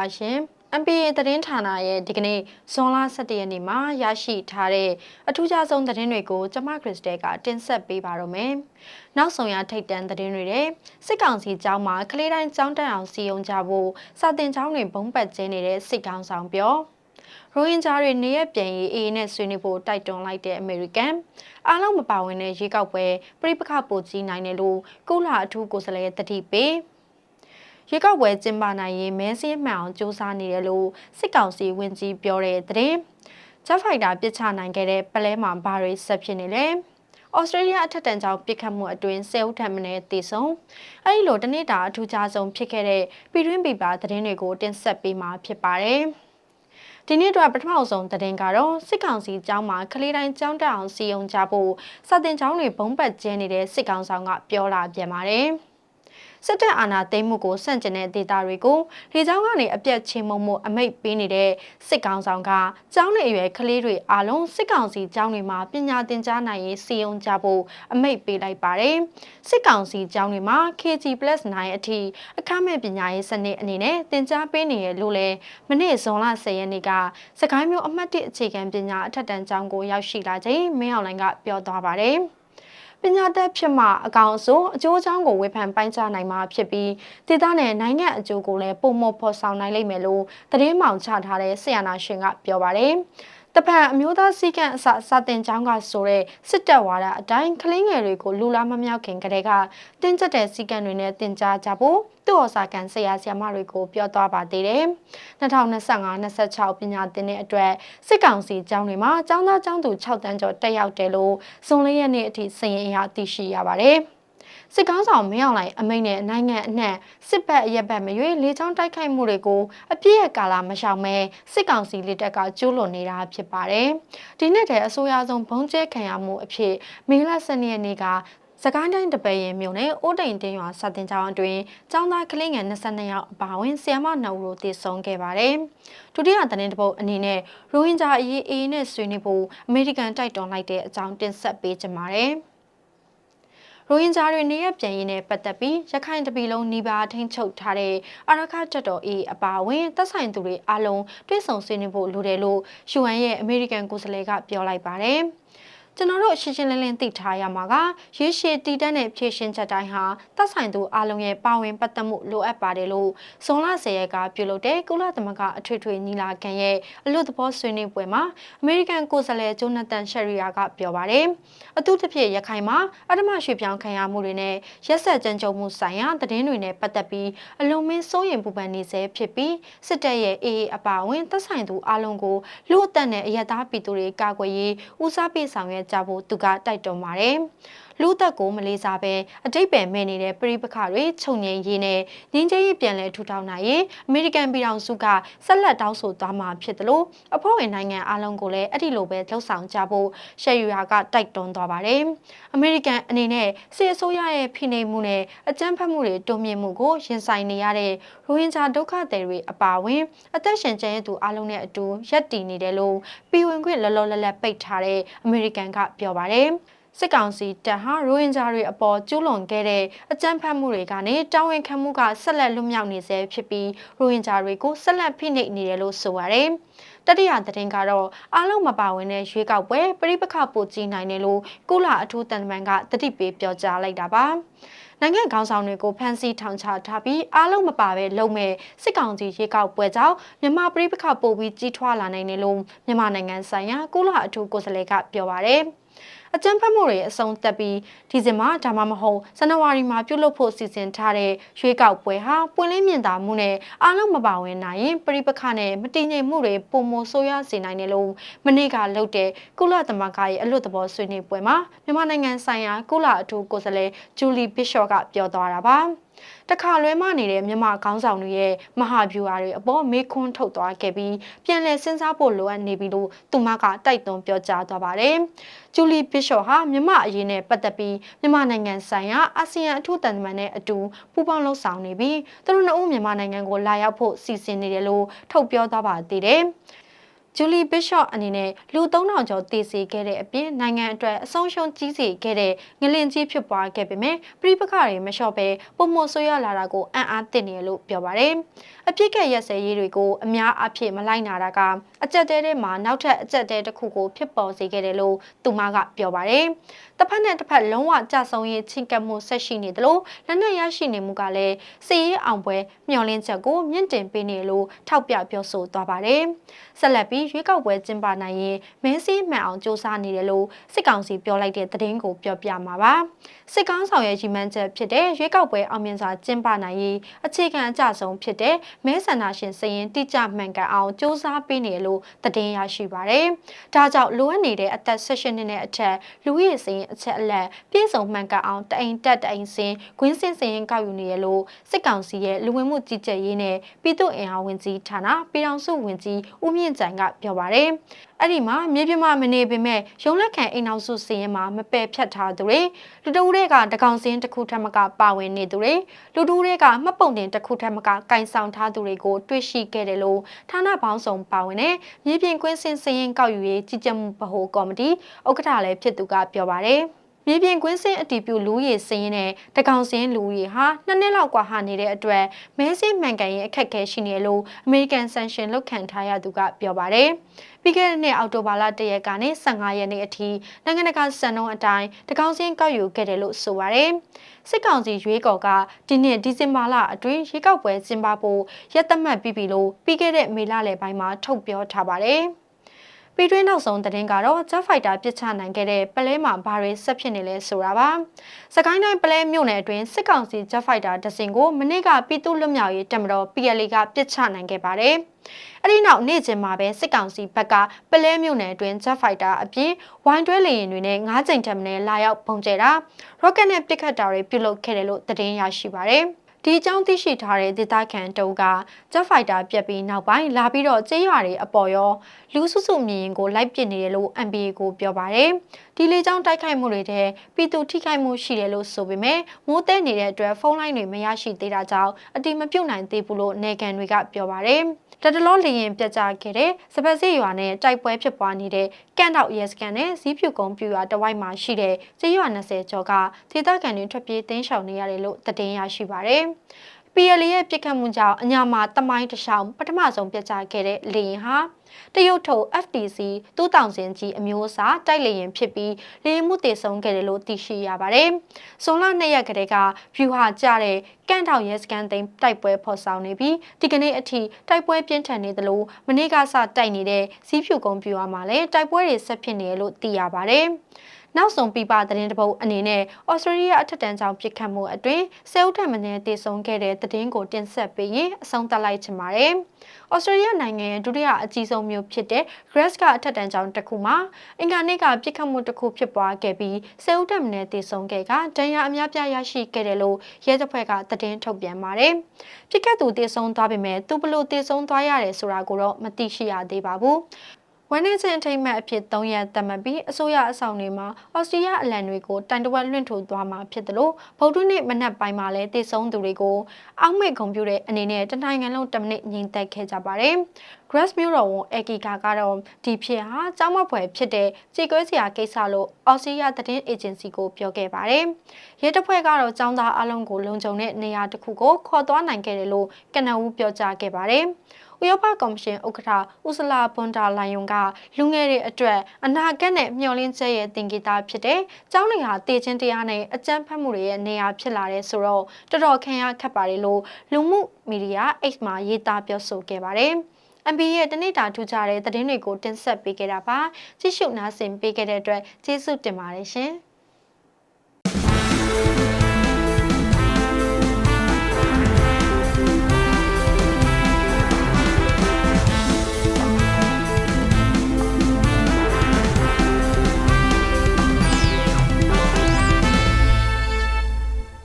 မင်္ဂလာပါရှင် MPA သတင်းဌာနရဲ့ဒီကနေ့ဇွန်လ17ရက်နေ့မှာရရှိထားတဲ့အထူးခြားဆုံးသတင်းတွေကိုကျမခရစ်စတဲကတင်ဆက်ပေးပါရမယ်။နောက်ဆုံးရထိတ်တန့်သတင်းတွေတဲ့စစ်ကောင်စီကျောင်းမှာကလေးတိုင်းကျောင်းတက်အောင်စီယုံကြဖို့စာတင်ကျောင်းတွေဘုံပတ်ကျင်းနေတဲ့စစ်ကောင်ဆောင်ပြောရိုဟင်ဂျာတွေနေရပြန်ရေးအေးနဲ့ဆွေးနွေးဖို့တိုက်တွန်းလိုက်တဲ့အမေရိကန်အားလုံးမပါဝင်တဲ့ရေကောက်ပွဲပြိပခပိုကြီးနိုင်တယ်လို့ကုလအထူးကိုယ်စားလှယ်တတိပေး ရွေးကောက်ပွဲကျင်းပနိုင်ရေးမဲစင်းမှန်အောင်စူးစမ်းနေတယ်လို့စစ်ကောင်စီဝန်ကြီးပြောတဲ့သတင်းဂျက်ဖိုက်တာပြစ်ချနိုင်ခဲ့တဲ့ပလဲမှာဘာတွေဆက်ဖြစ်နေလဲဩစတြေးလျအထက်တန်းကျောင်းပြစ်ခတ်မှုအတွင်းဆယ်ဦးထပ်မံတည်ဆုံအဲဒီလိုတနေ့တာအထူးခြားဆုံးဖြစ်ခဲ့တဲ့ပြည်တွင်းပြည်ပသတင်းတွေကိုတင်ဆက်ပေးမှာဖြစ်ပါတယ်ဒီနေ့တော့ပထမဆုံးသတင်းကတော့စစ်ကောင်စီကျောင်းမှာကလေးတိုင်းကျောင်းတက်အောင်စီယုံကြဖို့စာတင်ကျောင်းတွေဘုံပတ်ကျင်းနေတဲ့စစ်ကောင်ဆောင်ကပြောလာပြန်ပါတယ်။ စစ်တပ်အာဏာသိမ်းမှုကိုစန့်ကျင်တဲ့ဒေသတွေကိုလေကြောင်းကနေအပြတ်ချင်းမုံမှုအမိတ်ပေးနေတဲ့စစ်ကောင်ဆောင်ကကျောင်းနေအရွယ်ကလေးတွေအားလုံးစစ်ကောင်စီကျောင်းတွေမှာပညာသင်ကြားနိုင်ရေးစီယုံကြဖို့အမိတ်ပေးလိုက်ပါတယ်စစ်ကောင်စီကျောင်းတွေမှာ KG+9 အထိအခမဲ့ပညာရေးစနစ်အနေနဲ့သင်ကြားပေးနေရလို့လဲမနေ့ဇွန်လ10ရက်နေ့ကစကိုင်းမြို့အမှတ်1အခြေခံပညာအထက်တန်းကျောင်းကိုရောက်ရှိလာချိန်မင်းအောင်လိုင်ကပြောသွားပါတယ် ပညာတတ်ဖြစ်မှအကောင်အဆိုးအကျိုးအကြောင်းကိုဝေဖန်ပိုင်းခြားနိုင်မှာဖြစ်ပြီးဒေသနဲ့နိုင်ငံအကျိုးကိုလည်းပုံမဖော်ဆောင်နိုင်လိမ့်မယ်လို့သတင်းမှောင်ချထားတဲ့ဆီယနာရှင်ကပြောပါတယ်။ တပန်အမျိုးသားစည်းကမ်းအစစာတင်ကျောင်းကဆိုတဲ့စစ်တပ်ဝါဒအတိုင်းကလင်းငယ်တွေကိုလူလားမမြောက်ခင်ကတည်းကတင်းကျပ်တဲ့စည်းကမ်းတွေနဲ့တင် जा ကြဖို့သူ့ဩစာကန်ဆရာဆရာမတွေကိုပြောသွားပါသေးတယ်။2025-26ပညာသင်တဲ့အတွက်စစ်ကောင်စီကျောင်းတွေမှာကျောင်းသားကျောင်းသူ6တန်းကျော်တက်ရောက်တယ်လို့စုံလေးရက်နေ့အထိစည်ရင်အရသိရှိရပါတယ်။ စစ်ကောင်းဆောင်မင်းအောင်လှိုင်အမိန့်နဲ့နိုင်ငံအနှံ့စစ်ဘက်အရက်ဘက်မရွေလေချောင်းတိုက်ခိုက်မှုတွေကိုအပြည့်ရဲ့ကာလမရှောင်မဲစစ်ကောင်စီလက်ထက်ကကျူးလွန်နေတာဖြစ်ပါတယ်။ဒီနှစ်တည်းအဆိုအရဆုံးဘုံကျဲခံရမှုအဖြစ်မေလ12ရက်နေ့ကစကိုင်းတိုင်းတပည့်ရင်မြို့နယ်အိုးတိန်တင်းရွာစတင်ကျောင်းအတွင်းကျောင်းသားကလေးငယ်22ယောက်အပါအဝင်ဆီယမနှုတ်တို့တည်ဆုံခဲ့ပါတယ်။ဒုတိယသတင်းတပုတ်အနေနဲ့ရိုဟင်ဂျာအရေးအေးနဲ့ဆွေးနွေးဖို့အမေရိကန်တိုက်တွန်းလိုက်တဲ့အကြောင်းတင်ဆက်ပေးကြပါမယ်။ ရိုဟင်ဂျာတွေနေရပြန်ရေးနဲ့ပတ်သက်ပြီးရခိုင်တပြည်လုံးနှီးပါထိန်းချုပ်ထားတဲ့အာရခတက်တော်အေးအပါအဝင်သက်ဆိုင်သူတွေအလုံးတွဲဆုံဆွေးနွေးဖို့လိုတယ်လို့ UN ရဲ့အမေရိကန်ကိုယ်စားလှယ်ကပြောလိုက်ပါတယ်။ ကျွန်တော်တို့ရှင်းရှင်းလင်းလင်းသိထားရမှာကရေရှည်တည်တတ်တဲ့ဖြည့်ရှင်းချက်တိုင်းဟာသက်ဆိုင်သူအလုံးရဲ့ပါဝင်ပတ်သက်မှုလိုအပ်ပါတယ်လို့ဇွန်လ10ရက်ကပြုလုပ်တဲ့ကုလသမဂ္ဂအထွေထွေညီလာခံရဲ့အလို့သဘောဆွေးနွေးပွဲမှာအမေရိကန်ကိုယ်စားလှယ်ဂျိုနသန်ရှယ်ရီယာကပြောပါတယ်အထူးသဖြင့်ရခိုင်မှာအဓမ္မရွှေပြောင်းခံရမှုတွေနဲ့ရက်ဆက်ကြမ်းကြုတ်မှုဆိုင်ရာသတင်းတွေနဲ့ပတ်သက်ပြီးအလုံးမင်းစိုးရင်ပူပန်နေစေဖြစ်ပြီးစစ်တပ်ရဲ့အေးအပါဝင်သက်ဆိုင်သူအလုံးကိုလူအသက်နဲ့အယက်သားပြည်သူတွေကာကွယ်ရေးဦးစားပေးဆောင်ရွက်ကြဖို့သူကတိုက်တွန်းပါတယ်။ လူသက်ကိုမလေးစားပဲအတိတ်ပဲမဲ့နေတဲ့ပြည်ပခါတွေခြုံငိမ့်ရေးနဲ့ငင်းချရေးပြန်လဲထူထောင်နိုင်ရင်အမေရိကန်ပြည်ထောင်စုကဆက်လက်တောင်းဆိုသွားမှာဖြစ်တယ်လို့အဖွဲ့ဝင်နိုင်ငံအလုံးကိုလည်းအဲ့ဒီလိုပဲလှုပ်ဆောင်ကြဖို့ရှယ်ယူရာကတိုက်တွန်းသွားပါတယ်။အမေရိကန်အနေနဲ့စစ်အစိုးရရဲ့ဖိနှိပ်မှုနဲ့အကြမ်းဖက်မှုတွေတုံ့ပြန်မှုကိုရင်ဆိုင်နေရတဲ့ရိုဟင်ဂျာဒုက္ခသည်တွေအပါအဝင် အသက်ရှင်ကျန်ရသူအလုံးနဲ့အတူရပ်တည်နေတယ်လို့ပြည်ဝင်ခွင့်လောလောလတ်လတ်ပိတ်ထားတဲ့အမေရိကန်ကပြောပါတယ်။ စစ်ကောင်စီတပ်ဟာရိုဟင်ဂျာတွေအပေါ်ကျူးလွန်ခဲ့တဲ့အကြမ်းဖက်မှုတွေကနေတာဝန်ခံမှုကဆက်လက်လွတ်မြောက်နေဆဲဖြစ်ပြီးရိုဟင်ဂျာတွေကိုဆက်လက်ဖိနှိပ်နေတယ်လို့ဆိုပါတယ်။တတိယသတင်းကတော့အားလုံးမပါဝင်တဲ့ရွေးကောက်ပွဲပြိပခပိုကြီးနိုင်တယ်လို့ကုလအထူးတန်တမန်ကတတိပေးပြောကြားလိုက်တာပါ။နိုင်ငံခေါင်းဆောင်တွေကိုဖမ်းဆီးထောင်ချထားပြီးအားလုံးမပါပဲလုံမဲ့စစ်ကောင်စီရေကောက်ပွဲကြောင့်မြန်မာပြည်ပခပို့ပြီးကြီးထွားလာနိုင်တယ်လို့မြန်မာနိုင်ငံဆိုင်ရာကုလအထူးကိုယ်စားလှယ်ကပြောပါရယ်။ အကြမ်းဖက်မှုတွေအဆုံးသတ်ပြီးဒီဇင်ဘာဒါမှမဟုတ်ဇန်နဝါရီမှာပြုလုပ်ဖို့စီစဉ်ထားတဲ့ရွေးကောက်ပွဲဟာပွင့်လင်းမြင်သာမှုနဲ့အားလုံးမပါဝင်နိုင်ရင်ပြိပခနဲ့မတည်ငြိမ်မှုတွေပုံမဆိုးရွားစေနိုင်တယ်လို့မနေ့ကလုပ်တဲ့ကုလသမဂ္ဂရဲ့အလွတ်သဘောဆွေးနွေးပွဲမှာမြန်မာနိုင်ငံဆိုင်ရာကုလအထူးကိုယ်စားလှယ်ဂျူလီဘစ်ရှော့ကပြောသွားတာပါ။ တခါလွဲမနေတဲ့မြန်မာခေါင်းဆောင်တွေရဲ့မဟာဗျူဟာတွေအပေါ်မေးခွန်းထုတ်သွားခဲ့ပြီးပြန်လည်စဉ်းစားဖို့လိုအပ်နေပြီလို့သူမကတိုက်တွန်းပြောကြားသွားပါတယ်။ဂျူလီဘစ်ရှော့ဟာမြန်မာအရေးနဲ့ပတ်သက်ပြီးမြန်မာနိုင်ငံဆိုင်ရာအာဆီယံအထူးတန်တမန်နဲ့အတူပူးပေါင်းလှုပ်ဆောင်နေပြီးသူတို့နှစ်ဦးမြန်မာနိုင်ငံကိုလာရောက်ဖို့စီစဉ်နေတယ်လို့ထုတ်ပြောသွားပါသေးတယ်။ ဂျူလီဘစ်ရှော့အနေနဲ့လူ3000ကျော်တည်စီခဲ့တဲ့အပြင်နိုင်ငံအတွက်အဆုံးရှုံးကြီးစီခဲ့တဲ့ငလင်ကြီးဖြစ်ပွားခဲ့ပေမဲ့ပြည်ပခါတွေမလျှော့ပဲပုံမဆိုးရလာတာကိုအံ့အားသင့်နေလို့ပြောပါတယ်။ အပြစ်ကရက်စဲရေးတွေကိုအများအပြည့်မလိုက်နာတာကအကြက်တဲထဲမှာနောက်ထပ်အကြက်တဲတစ်ခုကိုဖြစ်ပေါ်စေခဲ့တယ်လို့သူမကပြောပါတယ်။တစ်ဖက်နဲ့တစ်ဖက်လုံးဝကြဆုံရေးချင်းကပ်မှုဆက်ရှိနေတယ်လို့လက်နက်ရရှိနေမှုကလည်းစီရေးအောင်ပွဲမျှော်လင့်ချက်ကိုမြင့်တင်ပေးနေလို့ထောက်ပြပြောဆိုသွားပါတယ်။ဆက်လက်ပြီးရွေးကောက်ပွဲကျင်းပနိုင်ရင်မဲစည်းမှန်အောင်စ조사နေတယ်လို့စစ်ကောင်စီပြောလိုက်တဲ့သတင်းကိုပြောပြမှာပါ။စစ်ကောင်ဆောင်ရဲ့ကြီးမှန်းချက်ဖြစ်တဲ့ရွေးကောက်ပွဲအောင်မြင်စွာကျင်းပနိုင်ရေးအခြေခံအကျဆုံးဖြစ်တဲ့မဲဆန္ဒရှင်စရင်တိကျမှန်ကန်အောင်စ조사ပေးနေလို့သတင်းရရှိပါတယ်။ဒါကြောင့်လိုအပ်နေတဲ့အသက်16နှစ်နဲ့အထက်လူဦးရေစရင်အချက်အလက်ပြည့်စုံမှန်ကန်အောင်တအိမ်တက်တအိမ်စင်ဂွင်းစင်စရင်ကောက်ယူနေရလို့စစ်ကောင်စီရဲ့လူဝင်မှုကြီးကြပ်ရေးနဲ့ပြည်သူ့အင်အားဝင်ကြီးဌာနပြည်ထောင်စုဝင်ကြီးဦးမြင့်ကြိုင်ကပြောပါတယ်။အဲ့ဒီမှာမြေပြမမနေပေမဲ့ရုံလက်ခံအိမ်အောင်စုစရင်မှာမပယ်ဖြတ်ထားသူတွေလူတူတွေကတကောင်စင်းတစ်ခုထက်မကပါဝင်နေသူတွေလူတူတွေကမှတ်ပုံတင်တစ်ခုထက်မကကင်ဆောင်ထားသူတွေကိုတွေ့ရှိခဲ့တယ်လို့ဌာနပေါင်းစုံပါဝင်တဲ့မြေပြင်ကွင်းစင်စရင်ကောက်ယူရေးကြီးကြပ်မှုဗဟိုကော်မတီဥက္ကဋ္ဌလည်းဖြစ်သူကပြောပါတယ်။ မြေပြင်ကွင်းစင်းအတီးပြူလူရည်စင်းနဲ့တကောင်စင်းလူရည်ဟာနှစ်နှစ်လောက်กว่าဟာနေတဲ့အတွက်မဲစင်းမှန်ကန်ရင်အခက်အခဲရှိနေလို့ American Sanction လုတ်ခံထားရသူကပြောပါတယ်။ပြီးခဲ့တဲ့နှစ်အောက်တိုဘာလ၁ရက်ကနေ15ရက်နေ့အထိနိုင်ငံတကာစံနှုန်းအတိုင်းတကောင်စင်းကောက်ယူခဲ့တယ်လို့ဆိုပါတယ်။စစ်ကောင်စီရွေးကော်ကဒီနှစ်ဒီဇင်ဘာလအတွင်းရွေးကောက်ပွဲကျင်းပဖို့ရက်သတ်မှတ်ပြီးပြီလို့ပြီးခဲ့တဲ့မေလလယ်ပိုင်းမှာထုတ်ပြောထားပါတယ်။ ပြည်တွင်းနောက်ဆုံးသတင်းကတော့ Jet Fighter ပစ်ချနိုင်ခဲ့တဲ့ပလဲမှာဘာတွေဆက်ဖြစ်နေလဲဆိုတာပါ။စကိုင်းတိုင်းပလဲမြို့နယ်အတွင်းစစ်ကောင်စီ Jet Fighter တစင်ကိုမနေ့ကပြည်သူ့လွတ်မြောက်ရေးတပ်မတော် PLA ကပစ်ချနိုင်ခဲ့ပါတယ်။အဲ့ဒီနောက်နေ့ချင်းမှာပဲစစ်ကောင်စီဘက်ကပလဲမြို့နယ်အတွင်း Jet Fighter အပြင်ဝိုင်းတွဲလေယာဉ်တွေနဲ့၅ကြိမ်ထပ်မံလာရောက်ပုံကျဲတာ rocket နဲ့ပစ်ခတ်တာတွေပြုလုပ်ခဲ့တယ်လို့သတင်းရရှိပါတယ်။ ဒီအကြောင်းသိရှိထားတဲ့ဒေသခံတုံးကဂျက်ဖိုက်တာပြက်ပြီးနောက်ပိုင်းလာပြီးတော့ကျေးရွာတွေအပေါ်ရောလူစုစုမြင်ရင်ကိုလိုက်ပစ်နေတယ်လို့ MPA ကိုပြောပါတယ်ဒီလေကြောင်းတိုက်ခိုက်မှုတွေတဲ့ပြည်သူထိခိုက်မှုရှိတယ်လို့ဆိုပေမဲ့မိုးတဲနေတဲ့အတွက်ဖုန်းလိုင်းတွေမရရှိသေးတာကြောင့်အတိမပြုတ်နိုင်သေးဘူးလို့နေကန်တွေကပြောပါတယ်တတလောလေရင်ပြတ်ကျခဲ့တဲ့စပက်စစ်ရွာနဲ့တိုက်ပွဲဖြစ်ပွားနေတဲ့ကန့်တောက်ရဲစကန်နဲ့ဇီးဖြူကုန်းပြူရွာတဝိုက်မှာရှိတဲ့ကျေးရွာ20ကျော်ကဒေသခံတွေထွက်ပြေးတင်းရှောင်နေရတယ်လို့သတင်းရရှိပါတယ်။ PLA ရဲ့ပြစ်ခတ်မှုကြောင့်အညာမှာတမိုင်းတရှောင်းပထမဆုံးပြတ်ကျခဲ့တဲ့လေရင်ဟာတရုတ်ထုတ် FTC 2000ကြီးအမျိုးအစားတိုက်လေရင်ဖြစ်ပြီးလေရင်မှုတည်ဆုံးခဲ့တယ်လို့သိရှိရပါတယ်။ဇွန်လ2ရက်ကတည်းက view ဟာကျတဲ့ကန့်ထောင်ရဲစကန်သိမ်းတိုက်ပွဲဖော်ဆောင်နေပြီးဒီကနေ့အထိတိုက်ပွဲပြင်းထန်နေသလိုမနေ့ကစတိုက်နေတဲ့စီးဖြူကုန်းပြူဟာမှာလည်းတိုက်ပွဲတွေဆက်ဖြစ်နေတယ်လို့သိရပါတယ်။ နောက်ဆုံးပြပသတင်းတပုတ်အနေနဲ့ဩစတြေးလျအထက်တန်းကျောင်းပြစ်ခတ်မှုအတွင်းဆဲဥထက်မင်းတည်ဆုံးခဲ့တဲ့သတင်းကိုတင်ဆက်ပေးရင်အဆုံးသတ်လိုက်ချင်ပါတယ်။ဩစတြေးလျနိုင်ငံရဲ့ဒုတိယအကြီးဆုံးမြို့ဖြစ်တဲ့ Grass ကအထက်တန်းကျောင်းတစ်ခုမှာအင်္ဂါနေ့ကပြစ်ခတ်မှုတစ်ခုဖြစ်ပွားခဲ့ပြီးဆဲဥထက်မင်းတည်ဆုံးခဲ့ကဒဏ်ရာအများပြားရရှိခဲ့တယ်လို့ရဲတပ်ဖွဲ့ကသတင်းထုတ်ပြန်ပါတယ်။ပြစ်ခတ်သူတည်ဆုံးသွားပေမဲ့သူဘလို့တည်ဆုံးသွားရတယ်ဆိုတာကိုတော့မသိရှိရသေးပါဘူး။ ဝန်နေချင်းထိမ့်မှတ်အဖြစ်၃ရက်သတ်မှတ်ပြီးအစိုးရအဆောင်တွေမှာအော်စတြေးလျအလံတွေကိုတိုင်တဝက်လွှင့်ထိုးသွားမှာဖြစ်တယ်လို့ဗုဒ္ဓနေ့မနက်ပိုင်းမှာလည်းတည်ဆုံးသူတွေကိုအောက်မေ့ဂုံပြူတဲ့အနေနဲ့တနိုင်ငံလုံးတမိနစ်ငြိမ်သက်ခဲ့ကြပါတယ်။ Grass မျိုးတော်ဝန်အကီကာကတော့ဒီဖြစ်ဟာကြောင်းမပွဲဖြစ်တဲ့ကြေကွဲစရာကိစ္စလို့အော်စတြေးလျသတင်းအေဂျင်စီကိုပြောခဲ့ပါတယ်။ရဲတပ်ဖွဲ့ကတော့ចောင်းသားအလုံးကိုလုံခြုံတဲ့နေရာတစ်ခုကိုခေါ်သွားနိုင်ခဲ့တယ်လို့ကနအူးပြောကြားခဲ့ပါတယ်။ ဥရောပကော်မရှင်ဥက္ကဋ္ဌဥစလာဘွန်ဒါလိုင်ယွန်ကလူငယ်တွေအတွက်အနာဂတ်နဲ့မျှော်လင့်ချက်ရဲ့သင်္ကေတဖြစ်တဲ့ကျောင်းတွေဟာတည်ခြင်းတရားနဲ့အကြမ်းဖက်မှုတွေရဲ့နေရာဖြစ်လာတဲ့ဆိုတော့တော်တော်ခံရခက်ပါတယ်လို့လူမှုမီဒီယာ X မှာရေးသားပြောဆိုခဲ့ပါတယ်။ MB ရဲ့တနေ့တာထူးခြားတဲ့သတင်းတွေကိုတင်ဆက်ပေးခဲ့တာပါ။ကြည့်ရှုနားဆင်ပေးခဲ့တဲ့အတွက်ကျေးဇူးတင်ပါတယ်ရှင်။